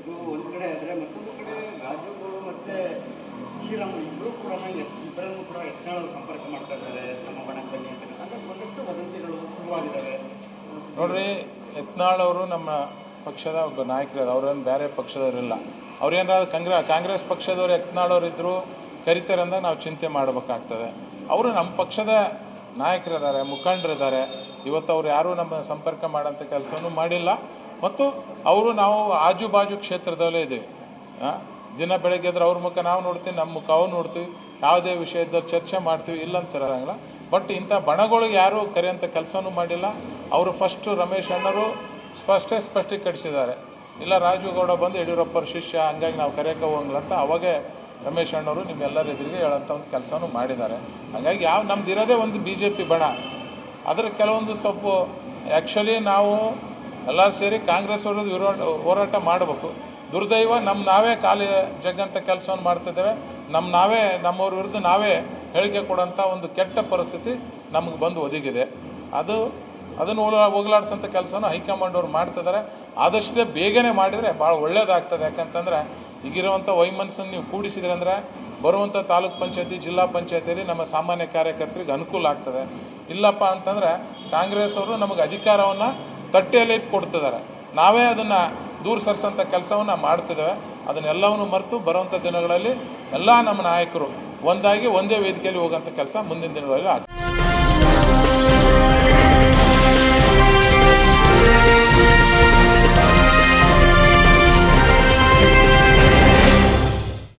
ಇದು ಒಂದು ಕಡೆ ಆದರೆ ಮತ್ತೊಂದು ಕಡೆ ರಾಜುಗಳು ಮತ್ತು ಶ್ರೀರಾಮ್ ಇಬ್ಬರು ಕೂಡ ಇಬ್ಬರನ್ನು ಕೂಡ ಯತ್ನಾಳ್ ಸಂಪರ್ಕ ಮಾಡ್ತಾ ಇದ್ದಾರೆ ನಮ್ಮ ಬನ್ನಿ ಅಂತ ಅಂದರೆ ಒಂದಷ್ಟು ವದಂತಿಗಳು ಶುರುವಾಗಿದ್ದಾವೆ. ನೋಡ್ರಿ, ಯತ್ನಾಳ್ ಅವರು ನಮ್ಮ ಪಕ್ಷದ ಒಬ್ಬ ನಾಯಕರು ಅವ್ರೇನು ಬೇರೆ ಪಕ್ಷದವರಿಲ್ಲ ಅವ್ರೇನಾದ್ರು ಕಂಗ್ರ ಕಾಂಗ್ರೆಸ್ ಪಕ್ಷದವ್ರು ಯತ್ನಾಳ್ ಅವ್ರು ಇದ್ರು ಕರಿತಾರೆ ಅಂದಾಗ ನಾವು ಚಿಂತೆ ಮಾಡಬೇಕಾಗ್ತದೆ. ಅವರು ನಮ್ಮ ಪಕ್ಷದ ನಾಯಕರಿದ್ದಾರೆ, ಮುಖಂಡರಿದ್ದಾರೆ. ಇವತ್ತು ಅವ್ರು ಯಾರೂ ನಮ್ಮ ಸಂಪರ್ಕ ಮಾಡೋಂಥ ಕೆಲಸನೂ ಮಾಡಿಲ್ಲ. ಮತ್ತು ಅವರು ನಾವು ಆಜು ಬಾಜು ಕ್ಷೇತ್ರದಲ್ಲೇ ಇದ್ದೀವಿ. ದಿನ ಬೆಳಗ್ಗೆ ಎದ್ರೆ ಅವ್ರ ಮುಖ ನಾವು ನೋಡ್ತೀವಿ, ನಮ್ಮ ಮುಖ ಅವ್ರು ನೋಡ್ತೀವಿ, ಯಾವುದೇ ವಿಷಯದಲ್ಲಿ ಚರ್ಚೆ ಮಾಡ್ತೀವಿ, ಇಲ್ಲ ಅಂತಾರಂಗಿಲ್ಲ ಬಟ್ ಇಂಥ ಬಣಗಳಿಗೆ ಯಾರೂ ಕರೆಯೋಂಥ ಕೆಲಸವೂ ಮಾಡಿಲ್ಲ. ಅವರು ಫಸ್ಟು ರಮೇಶ್ ಅಣ್ಣರು ಸ್ಪಷ್ಟೇ ಸ್ಪಷ್ಟೀಕರಿಸಿದ್ದಾರೆ. ಇಲ್ಲ ರಾಜುಗೌಡ ಬಂದು ಯಡಿಯೂರಪ್ಪರ ಶಿಷ್ಯ, ಹಂಗಾಗಿ ನಾವು ಕರೆಯೋಕೆ ಹೋಗಂಗಿಲ್ಲ ಅಂತ ಅವಾಗೇ ರಮೇಶ್ ಅಣ್ಣವರು ನಿಮ್ಮೆಲ್ಲರ ಎದುರಿಗೆ ಹೇಳೋಂಥ ಒಂದು ಕೆಲಸವೂ ಮಾಡಿದ್ದಾರೆ. ಹಾಗಾಗಿ ಯಾವ ನಮ್ದು ಇರೋದೇ ಒಂದು ಬಿ ಜೆ ಪಿ ಬಣ. ಅದರ ಕೆಲವೊಂದು ಸ್ವಲ್ಪ ಆ್ಯಕ್ಚುಲಿ ನಾವು ಎಲ್ಲರೂ ಸೇರಿ ಕಾಂಗ್ರೆಸ್ ಅವ್ರದ್ದು ವಿರೋಧ, ಹೋರಾಟ ಮಾಡಬೇಕು. ದುರ್ದೈವ ನಮ್ಮ ನಾವೇ ಖಾಲಿ ಜಗ್ಗಂತ ಕೆಲಸವನ್ನು ಮಾಡ್ತಿದ್ದೇವೆ. ನಮ್ಮ ನಾವೇ, ನಮ್ಮವ್ರ ವಿರುದ್ಧ ನಾವೇ ಹೇಳಿಕೆ ಕೊಡೋಂಥ ಒಂದು ಕೆಟ್ಟ ಪರಿಸ್ಥಿತಿ ನಮಗೆ ಬಂದು ಒದಗಿದೆ. ಅದು, ಅದನ್ನು ಹೋಗ್ಲಾ, ಹೋಗಲಾಡಿಸೋಂಥ ಕೆಲಸನ ಹೈಕಮಾಂಡ್ ಅವ್ರು ಮಾಡ್ತಿದ್ದಾರೆ. ಆದಷ್ಟೇ ಬೇಗನೆ ಮಾಡಿದರೆ ಭಾಳ ಒಳ್ಳೇದಾಗ್ತದೆ. ಯಾಕಂತಂದ್ರೆ ಈಗಿರುವಂಥ ವೈಮನಸ್ಸನ್ನು ನೀವು ಕೂಡಿಸಿದ್ರೆ ಅಂದ್ರೆ ಬರುವಂಥ ತಾಲೂಕ್ ಪಂಚಾಯತಿ, ಜಿಲ್ಲಾ ಪಂಚಾಯತಿಯಲ್ಲಿ ನಮ್ಮ ಸಾಮಾನ್ಯ ಕಾರ್ಯಕರ್ತರಿಗೆ ಅನುಕೂಲ ಆಗ್ತದೆ. ಇಲ್ಲಪ್ಪ ಅಂತಂದ್ರೆ ಕಾಂಗ್ರೆಸ್ ಅವರು ನಮಗೆ ಅಧಿಕಾರವನ್ನು ತಟ್ಟೆಯಲ್ಲಿ ಇಟ್ಟು ಕೊಡ್ತಿದ್ದಾರೆ. ನಾವೇ ಅದನ್ನು ದೂರ ಸರಿಸೋಂಥ ಕೆಲಸವನ್ನು ಮಾಡ್ತಿದ್ದೇವೆ. ಅದನ್ನೆಲ್ಲವನ್ನು ಮರೆತು ಬರುವಂಥ ದಿನಗಳಲ್ಲಿ ಎಲ್ಲ ನಮ್ಮ ನಾಯಕರು ಒಂದಾಗಿ ಒಂದೇ ವೇದಿಕೆಯಲ್ಲಿ ಹೋಗೋಂಥ ಕೆಲಸ ಮುಂದಿನ ದಿನಗಳಲ್ಲಿ ಆಗ್ತದೆ.